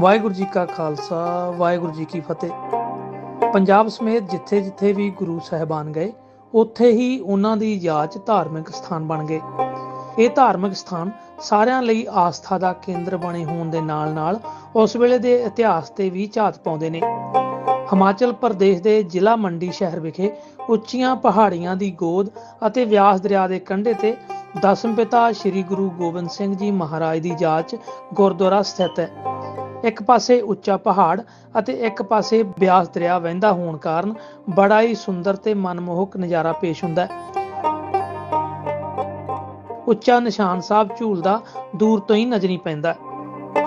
ਵਾਹਿਗੁਰੂ ਜੀ ਕਾ ਖਾਲਸਾ, ਵਾਹਿਗੁਰੂ ਜੀ ਕੀ ਫਤਿਹ। ਪੰਜਾਬ ਸਮੇਤ ਜਿੱਥੇ-ਜਿੱਥੇ ਵੀ ਗੁਰੂ ਸਾਹਿਬਾਨ ਗਏ, ਉੱਥੇ ਹੀ ਉਹਨਾਂ ਦੀ ਯਾਦ ਧਾਰਮਿਕ ਸਥਾਨ ਬਣ ਗਏ। ਇਹ ਧਾਰਮਿਕ ਸਥਾਨ ਸਾਰਿਆਂ ਲਈ ਆਸਥਾ ਦਾ ਕੇਂਦਰ ਬਣੇ ਹੋਣ ਦੇ ਨਾਲ-ਨਾਲ ਉਸ ਵੇਲੇ ਦੇ ਇਤਿਹਾਸ ਤੇ ਵੀ ਝਾਤ ਪਾਉਂਦੇ ਨੇ। ਹਿਮਾਚਲ ਪ੍ਰਦੇਸ਼ ਦੇ ਜ਼ਿਲ੍ਹਾ ਮੰਡੀ ਸ਼ਹਿਰ ਵਿਖੇ ਉੱਚੀਆਂ ਪਹਾੜੀਆਂ ਦੀ ਗੋਦ ਅਤੇ ਵਿਆਸ ਦਰਿਆ ਦੇ ਕੰਢੇ ਤੇ ਦਸਮ ਪਿਤਾ ਸ੍ਰੀ ਗੁਰੂ ਗੋਬਿੰਦ ਸਿੰਘ ਜੀ ਮਹਾਰਾਜ ਦੀ ਯਾਦ 'ਚ ਗੁਰਦੁਆਰਾ ਸਥਿਤ ਹੈ। ਇੱਕ ਪਾਸੇ ਉੱਚਾ ਪਹਾੜ ਅਤੇ ਇੱਕ ਪਾਸੇ ਬਿਆਸ ਦਰਿਆ ਵਹਿੰਦਾ ਹੋਣ ਕਾਰਨ ਬੜਾ ਹੀ ਸੁੰਦਰ ਤੇ ਮਨਮੋਹਕ ਨਜ਼ਾਰਾ ਪੇਸ਼ ਹੁੰਦਾ ਹੈ। ਉੱਚਾ ਨਿਸ਼ਾਨ ਸਾਹਿਬ ਝੂਲਦਾ ਦੂਰ ਤੋਂ ਹੀ ਨਜ਼ਰੀ ਪੈਂਦਾ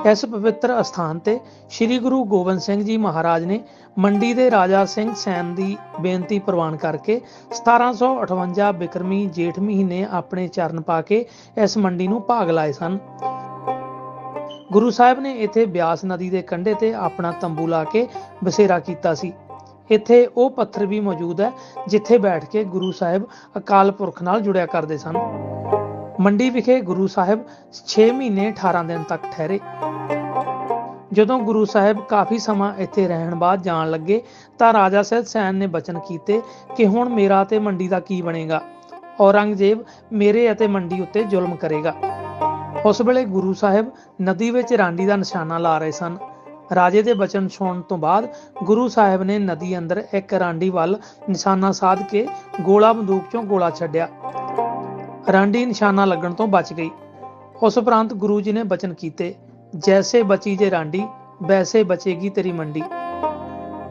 ਇਸ ਪਵਿੱਤਰ ਅਸਥਾਨ ਤੇ ਸ੍ਰੀ ਗੁਰੂ ਗੋਬਿੰਦ ਸਿੰਘ ਜੀ ਮਹਾਰਾਜ ਨੇ ਮੰਡੀ ਦੇ ਰਾਜਾ ਸਿੰਘ ਸੈਨ ਦੀ ਬੇਨਤੀ ਪ੍ਰਵਾਨ ਕਰਕੇ 1758 ਬਿਕਰਮੀ ਜੇਠ ਮਹੀਨੇ ਆਪਣੇ ਚਰਨ ਪਾ ਕੇ ਇਸ ਮੰਡੀ ਨੂੰ ਭਾਗ ਲਾਏ ਸਨ। ਗੁਰੂ ਸਾਹਿਬ ਨੇ ਇੱਥੇ ਬਿਆਸ ਨਦੀ ਦੇ ਕੰਢੇ ਤੇ ਆਪਣਾ ਤੰਬੂ ਲਾ ਕੇ ਬਸੇਰਾ ਕੀਤਾ ਸੀ। ਇੱਥੇ ਉਹ ਪੱਥਰ ਵੀ ਮੌਜੂਦ ਹੈ, ਜਿੱਥੇ ਬੈਠ ਕੇ ਗੁਰੂ ਸਾਹਿਬ ਅਕਾਲ ਪੁਰਖ ਨਾਲ ਜੁੜਿਆ ਕਰਦੇ ਸਨ। ਮੰਡੀ ਵਿਖੇ ਗੁਰੂ ਸਾਹਿਬ 6 ਮਹੀਨੇ 18 ਦਿਨ ਤੱਕ ਠਹਿਰੇ। ਜਦੋਂ ਗੁਰੂ ਸਾਹਿਬ ਕਾਫੀ ਸਮਾਂ ਇੱਥੇ ਰਹਿਣ ਬਾਅਦ ਜਾਣ ਲੱਗੇ, ਤਾਂ ਰਾਜਾ ਸਹਿਜ ਸੈਨ ਨੇ ਬਚਨ ਕੀਤੇ ਕਿ ਹੁਣ ਮੇਰਾ ਤੇ ਮੰਡੀ ਦਾ ਕੀ ਬਣੇਗਾ? ਔਰੰਗਜ਼ੇਬ ਮੇਰੇ ਅਤੇ ਮੰਡੀ ਉੱਤੇ ਜ਼ੁਲਮ ਕਰੇਗਾ। ਉਸ ਵੇਲੇ ਗੁਰੂ ਸਾਹਿਬ ਨਦੀ ਵਿੱਚ ਰਾਂਡੀ ਦਾ ਨਿਸ਼ਾਨਾ ਲਾ ਰਹੇ ਸਨ। ਰਾਜੇ ਦੇ ਬਚਨ ਸੁਣਨ ਤੋਂ ਬਾਅਦ ਗੁਰੂ ਸਾਹਿਬ ਨੇ ਨਦੀ ਅੰਦਰ ਇੱਕ ਰਾਂਡੀ ਵੱਲ ਨਿਸ਼ਾਨਾ ਸਾਧ ਕੇ ਗੋਲਾ ਬੰਦੂਕ ਚੋਂ ਗੋਲਾ ਛੱਡਿਆ। ਰਾਂਡੀ ਨਿਸ਼ਾਨਾ ਲੱਗਣ ਤੋਂ ਬਚ ਗਈ। ਉਸ ਉਪਰੰਤ ਗੁਰੂ ਜੀ ਨੇ ਬਚਨ ਕੀਤੇ, ਜੈਸੇ ਬਚੀ ਜੇ ਰਾਂਡੀ ਵੈਸੇ ਬਚੇਗੀ ਤੇਰੀ ਮੰਡੀ।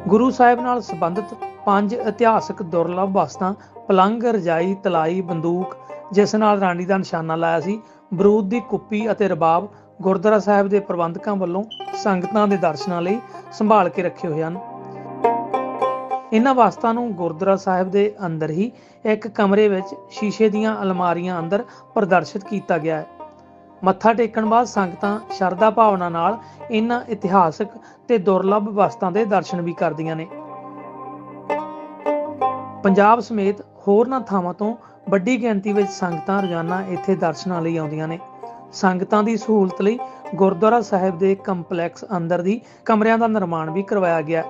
ਗੁਰੂ ਸਾਹਿਬ ਨਾਲ ਸੰਬੰਧਿਤ ਪੰਜ ਇਤਿਹਾਸਕ ਦੁਰਲੱਭ ਵਸਤਾਂ ਪਲੰਗ ਰਜਾਈ, ਤਲਾਈ, ਬੰਦੂਕ, ਜਿਸ ਨਾਲ ਰਾਂਡੀ ਦਾ ਨਿਸ਼ਾਨਾ ਲਾਇਆ ਸੀ ਬਰੂਦ ਦੀ ਕੁੱਪੀ ਅਤੇ ਰਬਾਬ ਗੁਰਦੁਆਰਾ ਸਾਹਿਬ ਦੇ ਪ੍ਰਬੰਧਕਾਂ ਵੱਲੋਂ ਸੰਗਤਾਂ ਦੇ ਦਰਸ਼ਨਾਂ ਲਈ ਸੰਭਾਲ ਕੇ ਰੱਖੇ ਹੋਏ ਹਨ। ਇਹਨਾਂ ਵਸਤਾਂ ਨੂੰ ਗੁਰਦੁਆਰਾ ਸਾਹਿਬ ਦੇ ਅੰਦਰ ਹੀ ਇੱਕ ਕਮਰੇ ਵਿੱਚ ਸ਼ੀਸ਼ੇ ਦੀਆਂ ਅਲਮਾਰੀਆਂ ਅੰਦਰ ਪ੍ਰਦਰਸ਼ਿਤ ਕੀਤਾ ਗਿਆ ਹੈ। ਮੱਥਾ ਟੇਕਣ ਬਾਅਦ ਸੰਗਤਾਂ ਸ਼ਰਧਾ ਭਾਵਨਾ ਨਾਲ ਇਹਨਾਂ ਇਤਿਹਾਸਕ ਤੇ ਦੁਰਲੱਭ ਵਸਤਾਂ ਦੇ ਦਰਸ਼ਨ ਵੀ ਕਰਦੀਆਂ ਨੇ। ਪੰਜਾਬ ਸਮੇਤ ਹੋਰਨਾਂ ਥਾਵਾਂ ਤੋਂ ਵੱਡੀ ਗਿਣਤੀ ਵਿੱਚ ਸੰਗਤਾਂ ਰੋਜ਼ਾਨਾ ਇੱਥੇ ਦਰਸ਼ਨਾਂ ਲਈ ਆਉਂਦੀਆਂ ਨੇ। ਸੰਗਤਾਂ ਦੀ ਸਹੂਲਤ ਲਈ ਗੁਰਦੁਆਰਾ ਸਾਹਿਬ ਦੇ ਕੰਪਲੈਕਸ ਅੰਦਰ ਦੀ ਕਮਰਿਆਂ ਦਾ ਨਿਰਮਾਣ ਵੀ ਕਰਵਾਇਆ ਗਿਆ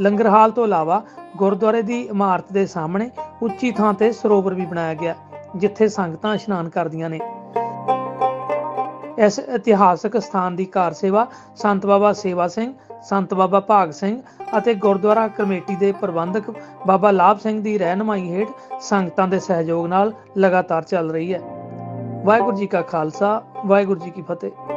ਲੰਗਰ ਹਾਲ ਤੋਂ ਇਲਾਵਾ ਗੁਰਦੁਆਰੇ ਦੀ ਇਮਾਰਤ ਦੇ ਸਾਹਮਣੇ ਉੱਚੀ ਥਾਂ ਤੇ ਸਰੋਵਰ ਵੀ ਬਣਾਇਆ ਗਿਆ ਜਿੱਥੇ ਸੰਗਤਾਂ ਇਸ਼ਨਾਨ ਕਰਦੀਆਂ ਨੇ। ਇਸ ਇਤਿਹਾਸਕ ਸਥਾਨ ਦੀ ਕਾਰ ਸੇਵਾ ਸੰਤ ਬਾਬਾ ਸੇਵਾ ਸਿੰਘ, ਸੰਤ ਬਾਬਾ ਭਾਗ ਸਿੰਘ ਅਤੇ ਗੁਰਦੁਆਰਾ ਕਮੇਟੀ ਦੇ ਪ੍ਰਬੰਧਕ ਬਾਬਾ ਲਾਭ ਸਿੰਘ ਦੀ ਰਹਿਨਮਾਈ ਹੇਠ ਸੰਗਤਾਂ ਦੇ ਸਹਿਯੋਗ ਨਾਲ ਲਗਾਤਾਰ ਚੱਲ ਰਹੀ ਹੈ। ਵਾਹਿਗੁਰੂ ਜੀ ਕਾ ਖਾਲਸਾ, ਵਾਹਿਗੁਰੂ ਜੀ ਕੀ ਫਤਿਹ।